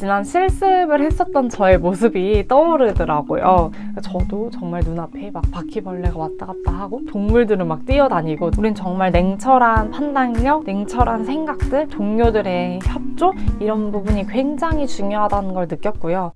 지난 실습을 했었던 저의 모습이 떠오르더라고요. 저도 정말 눈앞에 막 바퀴벌레가 왔다 갔다 하고 동물들은 막 뛰어다니고 우린 정말 냉철한 판단력, 냉철한 생각들, 동료들의 협조 이런 부분이 굉장히 중요하다는 걸 느꼈고요.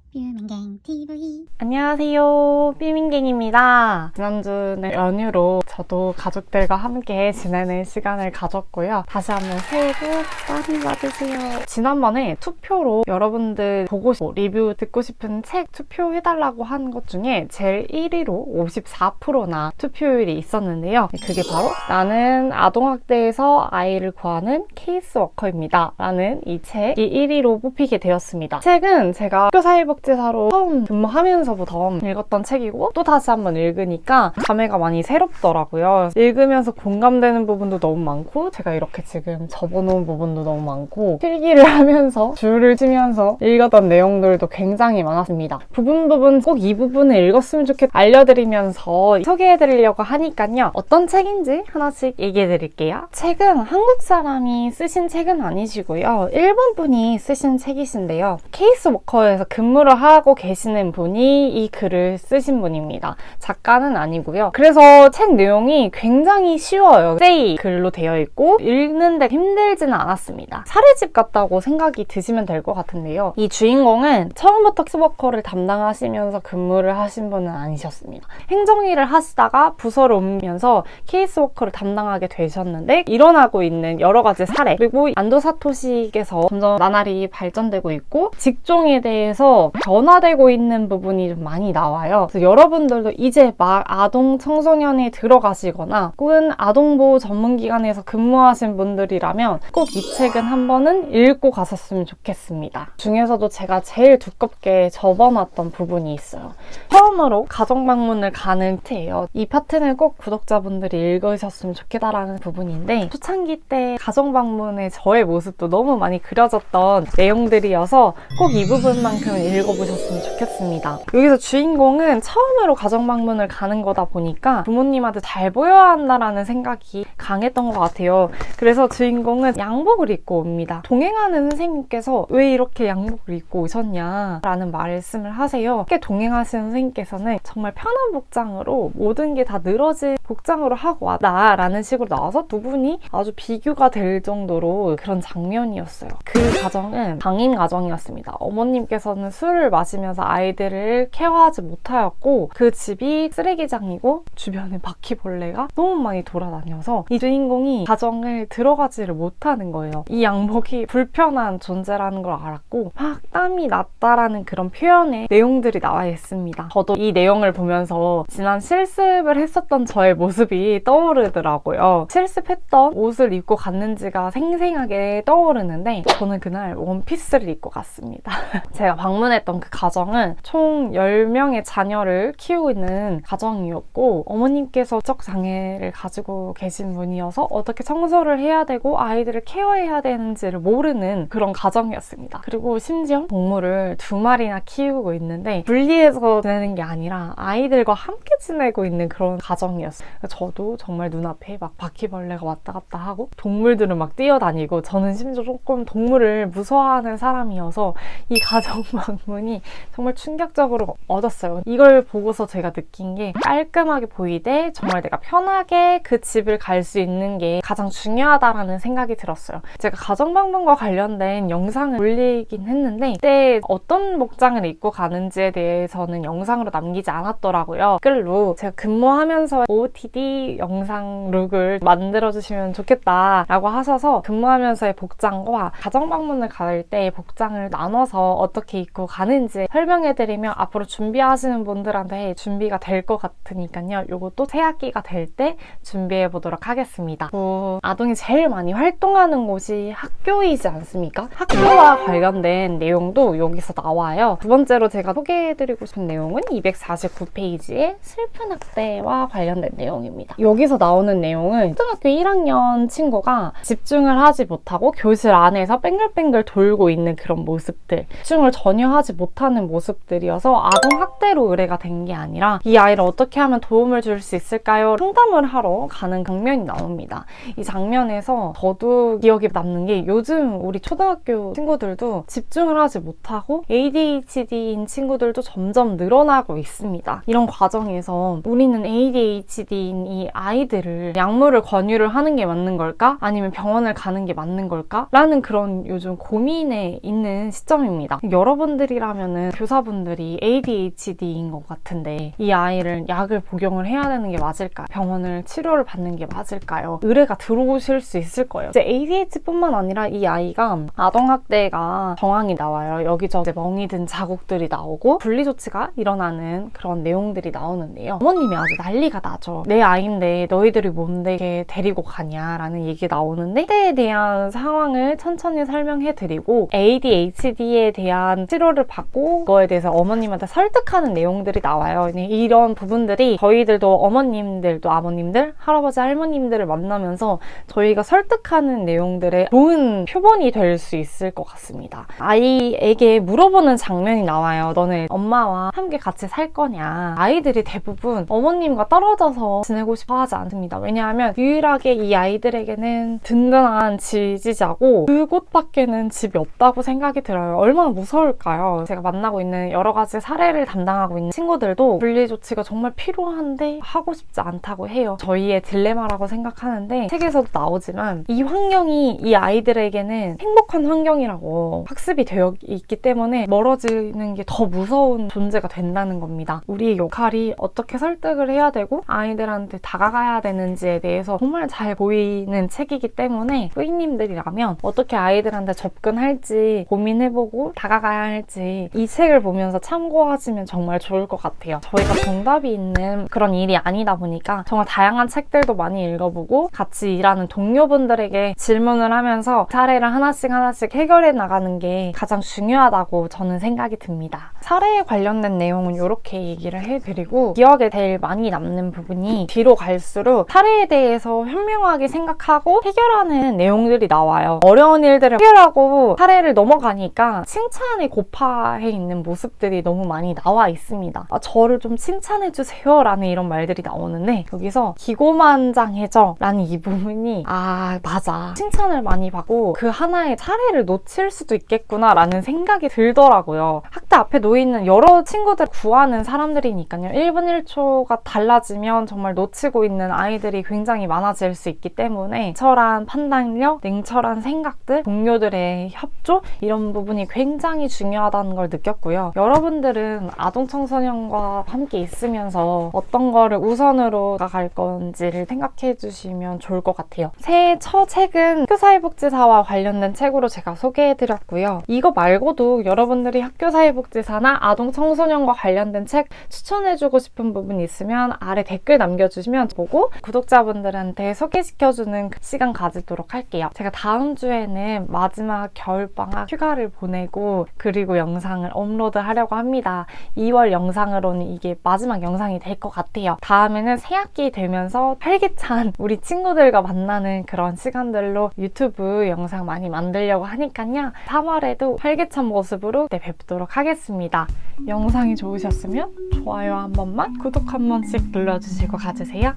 안녕하세요. 삐민갱입니다. 지난주는 연휴로 저도 가족들과 함께 지내는 시간을 가졌고요. 다시 한번 새해 복 많이 받으세요. 지난번에 투표로 여러분들 보고 싶고 리뷰 듣고 싶은 책 투표해달라고 한 것 중에 제일 1위로 54%나 투표율이 있었는데요. 그게 바로 나는 아동학대에서 아이를 구하는 케이스워커입니다. 라는 이 책이 1위로 뽑히게 되었습니다. 책은 제가 학교 사회복 지사로 처음 근무하면서부터 읽었던 책이고 또 다시 한번 읽으니까 감회가 많이 새롭더라고요. 읽으면서 공감되는 부분도 너무 많고 제가 이렇게 지금 접어놓은 부분도 너무 많고 필기를 하면서 줄을 치면서 읽었던 내용들도 굉장히 많았습니다. 부분 부분 꼭 이 부분을 읽었으면 좋겠 알려드리면서 소개해드리려고 하니까요. 어떤 책인지 하나씩 얘기해드릴게요. 책은 한국 사람이 쓰신 책은 아니시고요. 일본 분이 쓰신 책이신데요. 케이스 워커에서 근무를 하고 계시는 분이 이 글을 쓰신 분입니다. 작가는 아니고요. 그래서 책 내용이 굉장히 쉬워요. 세이 글로 되어 있고 읽는데 힘들지는 않았습니다. 사례집 같다고 생각이 드시면 될 것 같은데요. 이 주인공은 처음부터 케이스워커를 담당하시면서 근무를 하신 분은 아니셨습니다. 행정일을 하시다가 부서를 옮기면서 케이스워커를 담당하게 되셨는데 일어나고 있는 여러 가지 사례 그리고 안도 사토시께서 점점 나날이 발전되고 있고 직종에 대해서 변화되고 있는 부분이 좀 많이 나와요. 그래서 여러분들도 이제 막 아동 청소년에 들어가시거나 혹은 아동보호 전문기관에서 근무하신 분들이라면 꼭 이 책은 한 번은 읽고 가셨으면 좋겠습니다. 중에서도 제가 제일 두껍게 접어놨던 부분이 있어요. 처음으로 가정 방문을 가는 파트예요. 이 파트는 꼭 구독자분들이 읽으셨으면 좋겠다라는 부분인데 초창기 때 가정 방문의 저의 모습도 너무 많이 그려졌던 내용들이어서 꼭 이 부분만큼은 읽 어보셨으면 좋겠습니다. 여기서 주인공은 처음으로 가정 방문을 가는 거다 보니까 부모님한테 잘 보여야 한다라는 생각이 강했던 것 같아요. 그래서 주인공은 양복을 입고 옵니다. 동행하는 선생님께서 왜 이렇게 양복을 입고 오셨냐 라는 말씀을 하세요. 함께 동행하시는 선생님께서는 정말 편한 복장으로 모든 게 다 늘어진 복장으로 하고 왔다라는 식으로 나와서 두 분이 아주 비교가 될 정도로 그런 장면이었어요. 그 가정은 방임 가정이었습니다. 어머님께서는 술을 마시면서 아이들을 케어하지 못하였고 그 집이 쓰레기장이고 주변에 바퀴벌레가 너무 많이 돌아다녀서 이 주인공이 가정을 들어가지를 못하는 거예요. 이 양복이 불편한 존재라는 걸 알았고 막 땀이 났다라는 그런 표현의 내용들이 나와 있습니다. 저도 이 내용을 보면서 지난 실습을 했었던 저의 모습이 떠오르더라고요. 실습했던 옷을 입고 갔는지가 생생하게 떠오르는데 저는 그날 원피스를 입고 갔습니다. 제가 방문했던 그 가정은 총 10명의 자녀를 키우고 있는 가정이었고 어머님께서 적 장애를 가지고 계신 분이어서 어떻게 청소를 해야 되고 아이들을 케어해야 되는지를 모르는 그런 가정이었습니다. 그리고 심지어 동물을 두 마리나 키우고 있는데 분리해서 지내는 게 아니라 아이들과 함께 지내고 있는 그런 가정이었어요. 저도 정말 눈앞에 막 바퀴벌레가 왔다 갔다 하고 동물들은 막 뛰어다니고 저는 심지어 조금 동물을 무서워하는 사람이어서 이 가정 방문이 정말 충격적으로 얻었어요. 이걸 보고서 제가 느낀 게 깔끔하게 보이되 정말 내가 편하게 그 집을 갈 수 있는 게 가장 중요하다라는 생각이 들었어요. 제가 가정 방문과 관련된 영상을 올리긴 했는데 그때 어떤 복장을 입고 가는지에 대해서는 영상으로 남기지 않았더라고요. 댓글로 제가 근무하면서 OOTD 영상 룩을 만들어주시면 좋겠다라고 하셔서 근무하면서의 복장과 가정 방문을 갈 때의 복장을 나눠서 어떻게 입고 가는지 설명해드리면 앞으로 준비하시는 분들한테 준비가 될 것 같으니까요. 이것도 새 학기가 될 때 준비해 보도록 하겠습니다. 어, 아동이 제일 많이 활동하는 곳이 학교이지 않습니까? 학교와 관련된 내용도 여기서 나와요. 두 번째로 제가 소개해드리고 싶은 내용은 249페이지의 슬픈 학대와 관련된 내용입니다. 여기서 나오는 내용은 초등학교 1학년 친구가 집중을 하지 못하고 교실 안에서 뱅글뱅글 돌고 있는 그런 모습들, 집중을 전혀 하지 못하는 모습들이어서 아동 학대로 의뢰가 된 게 아니라 이 아이를 어떻게 하면 도움을 줄 수 있을까요? 상담을 하러 가는 장면이 나옵니다. 이 장면에서 저도 기억에 남는 게 요즘 우리 초등학교 친구들도 집중을 하지 못하고 ADHD인 친구들도 점점 늘어나고 있습니다. 이런 과정에서 우리는 ADHD 인이 아이들을 약물을 권유를 하는 게 맞는 걸까? 아니면 병원을 가는 게 맞는 걸까? 라는 그런 요즘 고민에 있는 시점입니다. 여러분들이라면은 교사분들이 ADHD인 것 같은데 이 아이를 약을 복용을 해야 되는 게 맞을까? 병원을 치료를 받는 게 맞을까요? 의뢰가 들어오실 수 있을 거예요. 이제 ADHD뿐만 아니라 이 아이가 아동학대가 정황이 나와요. 여기저기 멍이 든 자국들이 나오고 분리조치가 일어나는 그런 내용들이 나오는데요. 어머님이 아주 난리가 나죠. 내 아이인데 너희들이 뭔데 이렇게 데리고 가냐라는 얘기 나오는데 학대에 대한 상황을 천천히 설명해 드리고 ADHD에 대한 치료를 받고 그거에 대해서 어머님한테 설득하는 내용들이 나와요. 네, 이런 부분들이 저희들도 어머님들도 아버님들, 할아버지, 할머님들을 만나면서 저희가 설득하는 내용들의 좋은 표본이 될 수 있을 것 같습니다. 아이에게 물어보는 장면이 나와요. 너네 엄마와 함께 같이 살 거냐? 아이들이 대부분 어머님과 떨어져서 지내고 싶어 하지 않습니다. 왜냐하면 유일하게 이 아이들에게는 든든한 지지자고 그곳밖에는 집이 없다고 생각이 들어요. 얼마나 무서울까요? 제가 만나고 있는 여러 가지 사례를 담당하고 있는 친구들도 분리 조치가 정말 필요한데 하고 싶지 않다고 해요. 저희의 딜레마라고 생각하는데 책에서도 나오지만 이 환경이 이 아이들에게는 행복한 환경이라고 학습이 되어 있기 때문에 멀어지는 게 더 무서운 존재가 된다는 겁니다. 우리의 역할이 어떻게 설득을 해야 되고 아이들 한테 다가가야 되는지에 대해서 정말 잘 보이는 책이기 때문에 뿌이님들이라면 어떻게 아이들한테 접근할지 고민해보고 다가가야 할지 이 책을 보면서 참고하시면 정말 좋을 것 같아요. 저희가 정답이 있는 그런 일이 아니다 보니까 정말 다양한 책들도 많이 읽어보고 같이 일하는 동료분들에게 질문을 하면서 사례를 하나씩 하나씩 해결해 나가는 게 가장 중요하다고 저는 생각이 듭니다. 사례에 관련된 내용은 이렇게 얘기를 해드리고 기억에 제일 많이 남는 부분이 뒤로 갈수록 사례에 대해서 현명하게 생각하고 해결하는 내용들이 나와요. 어려운 일들을 해결하고 사례를 넘어가니까 칭찬이 고파해 있는 모습들이 너무 많이 나와 있습니다. 아, 저를 좀 칭찬해 주세요 라는 이런 말들이 나오는데 여기서 기고만장해져 라는 이 부분이 아 맞아 칭찬을 많이 받고 그 하나의 사례를 놓칠 수도 있겠구나 라는 생각이 들더라고요. 학대 앞에 놓이는 여러 친구들 구하는 사람들이니까요. 1분 1초가 달라지면 정말 놓치고 있는 아이들이 굉장히 많아질 수 있기 때문에 철한 판단력, 냉철한 생각들, 동료들의 협조 이런 부분이 굉장히 중요하다는 걸 느꼈고요. 여러분들은 아동 청소년과 함께 있으면서 어떤 거를 우선으로 나갈 건지를 생각해 주시면 좋을 것 같아요. 새해 첫 책은 학교 사회복지사와 관련된 책으로 제가 소개해 드렸고요. 이거 말고도 여러분들이 학교 사회복지사나 아동 청소년과 관련된 책 추천해 주고 싶은 부분이 있으면 아래 댓글 남겨주시면 보고 구독자분들한테 소개시켜주는 그 시간 가지도록 할게요. 제가 다음 주에는 마지막 겨울방학 휴가를 보내고 그리고 영상을 업로드 하려고 합니다. 2월 영상으로는 이게 마지막 영상이 될 것 같아요. 다음에는 새학기 되면서 활기찬 우리 친구들과 만나는 그런 시간들로 유튜브 영상 많이 만들려고 하니까요. 3월에도 활기찬 모습으로 네, 뵙도록 하겠습니다. 영상이 좋으셨으면 좋아요 한 번만, 구독 한 번씩 눌러주시고 가주세요.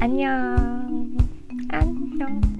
안녕. 안녕.